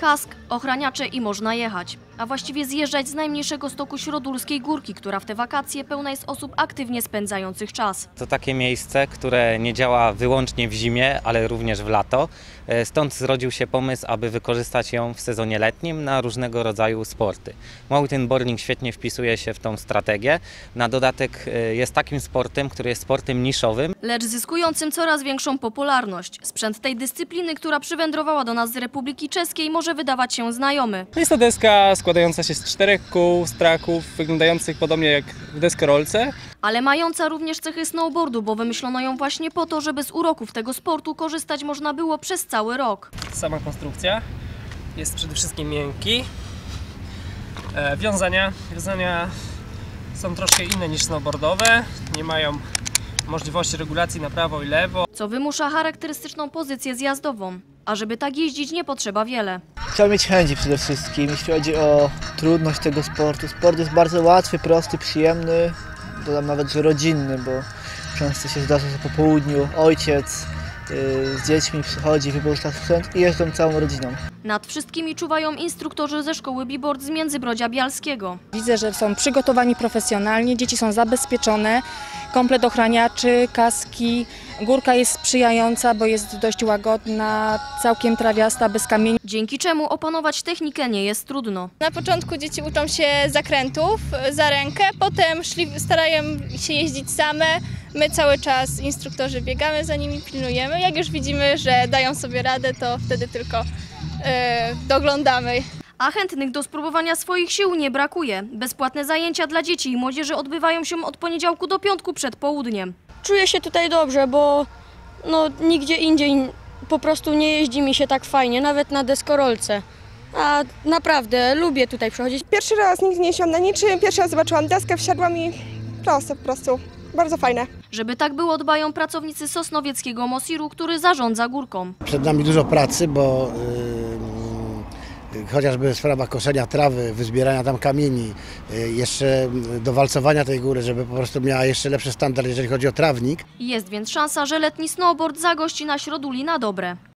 kask, ochraniacze i można jechać. A właściwie zjeżdżać z najmniejszego stoku środulskiej górki, która w te wakacje pełna jest osób aktywnie spędzających czas. To takie miejsce, które nie działa wyłącznie w zimie, ale również w lato. E, Stąd zrodził się pomysł, aby wykorzystać ją w sezonie letnim na różnego rodzaju sporty. Mountain boarding świetnie wpisuje się w tą strategię. Na dodatek e, jest takim sportem, który jest sportem niszowym. Lecz zyskującym coraz większą popularność. Sprzęt tej dyscypliny, która przywędrowała do nas z Republiki Czeskiej, może wydawać się znajomy. Jest to deska składająca się z czterech kół, straków, wyglądających podobnie jak w deskorolce. Ale mająca również cechy snowboardu, bo wymyślono ją właśnie po to, żeby z uroków tego sportu korzystać można było przez cały rok. Sama konstrukcja jest przede wszystkim miękki. E, wiązania. Wiązania są troszkę inne niż snowboardowe. Nie mają możliwości regulacji na prawo i lewo. co wymusza charakterystyczną pozycję zjazdową. A żeby tak jeździć nie potrzeba wiele. Trzeba mieć chęci przede wszystkim, jeśli chodzi o trudność tego sportu. Sport jest bardzo łatwy, prosty, przyjemny, dodam nawet, że rodzinny, bo często się zdarza, że po południu ojciec yy, z dziećmi przychodzi, wypożycza sprzęt i jeżdżą całą rodziną. Nad wszystkimi czuwają instruktorzy ze szkoły Bibord z Międzybrodzia Bialskiego. Widzę, że są przygotowani profesjonalnie, dzieci są zabezpieczone, komplet ochraniaczy, kaski. Górka jest sprzyjająca, bo jest dość łagodna, całkiem trawiasta, bez kamieni. Dzięki czemu opanować technikę nie jest trudno. Na początku dzieci uczą się zakrętów za rękę, potem szli, starają się jeździć same. My cały czas, instruktorzy, biegamy za nimi, pilnujemy. Jak już widzimy, że dają sobie radę, to wtedy tylko e, doglądamy. A chętnych do spróbowania swoich sił nie brakuje. Bezpłatne zajęcia dla dzieci i młodzieży odbywają się od poniedziałku do piątku przed południem. Czuję się tutaj dobrze, bo no, nigdzie indziej po prostu nie jeździ mi się tak fajnie, nawet na deskorolce. A naprawdę lubię tutaj przychodzić. Pierwszy raz nigdy nie jeździłam na niczym, pierwszy raz zobaczyłam deskę, wsiadłam i proste po prostu. Bardzo fajne. Żeby tak było, dbają pracownicy Sosnowieckiego Mosiru, który zarządza górką. Przed nami dużo pracy, bo yy, chociażby sprawa koszenia trawy, wyzbierania tam kamieni, yy, jeszcze do walcowania tej góry, żeby po prostu miała jeszcze lepszy standard, jeżeli chodzi o trawnik. Jest więc szansa, że letni snowboard zagości na środuli na dobre.